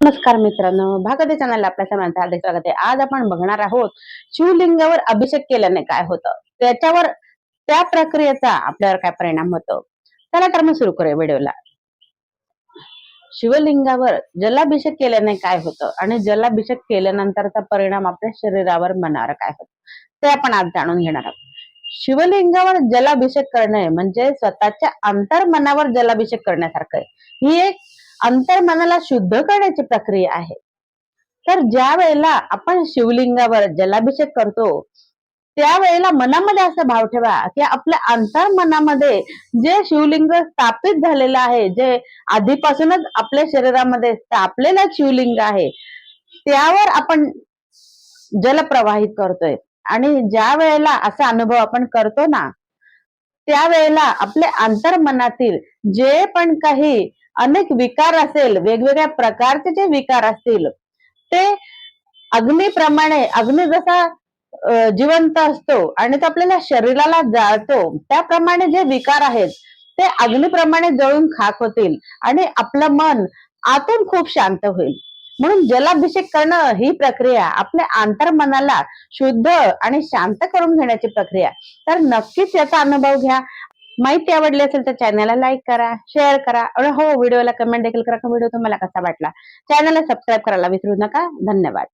नमस्कार मित्रांनो भागवती चॅनल आपल्या सर्वांचं हार्दिक स्वागत आहे. आज आपण बघणार आहोत शिवलिंगावर अभिषेक केल्याने काय होतं? त्याच्यावर त्या प्रक्रियेचा आपल्यावर काय परिणाम होतो? चला तर मग सुरू करूया व्हिडिओला. शिवलिंगावर जलाभिषेक केल्याने काय होतं? आणि जलाभिषेक केल्यानंतरचा परिणाम आपल्या शरीरावर मनावर काय होतं? ते आपण आज जाणून घेणार आहोत. शिवलिंगावर जलाभिषेक करणे म्हणजे स्वतःच्या अंतर्मनावर जलाभिषेक करण्यासारखं आहे. ही एक अंतर्मनाला शुद्ध करण्याची प्रक्रिया आहे. तर ज्या वेळेला आपण शिवलिंगावर जलाभिषेक करतो त्यावेळेला मनामध्ये असा भाव ठेवा की आपल्या अंतर्मनामध्ये जे शिवलिंग स्थापित झालेलं आहे जे आधीपासूनच आपल्या शरीरामध्ये स्थापलेलं शिवलिंग आहे त्यावर आपण जल प्रवाहित करतोय. आणि ज्या वेळेला असा अनुभव आपण करतो ना त्यावेळेला आपल्या अंतर्मनातील जे पण काही अनेक विकार असेल वेगवेगळ्या प्रकारचे जे विकार असतील ते अग्नीप्रमाणे अग्नी जसा जिवंत असतो आणि तो आपल्याला शरीराला जाळतो त्याप्रमाणे जे विकार आहेत ते अग्नीप्रमाणे जळून खाक होतील आणि आपलं मन आतून खूप शांत होईल. म्हणून जलाभिषेक करणं ही प्रक्रिया आपल्या आंतरमनाला शुद्ध आणि शांत करून घेण्याची प्रक्रिया. तर नक्कीच याचा अनुभव घ्या. माहिती आवडली असेल तर चॅनलला लाईक करा शेअर करा. आणि हो व्हिडिओला कमेंट देखील करा व्हिडिओ तुम्हाला कसा वाटला. चॅनलला सबस्क्राईब करायला विसरू नका. धन्यवाद.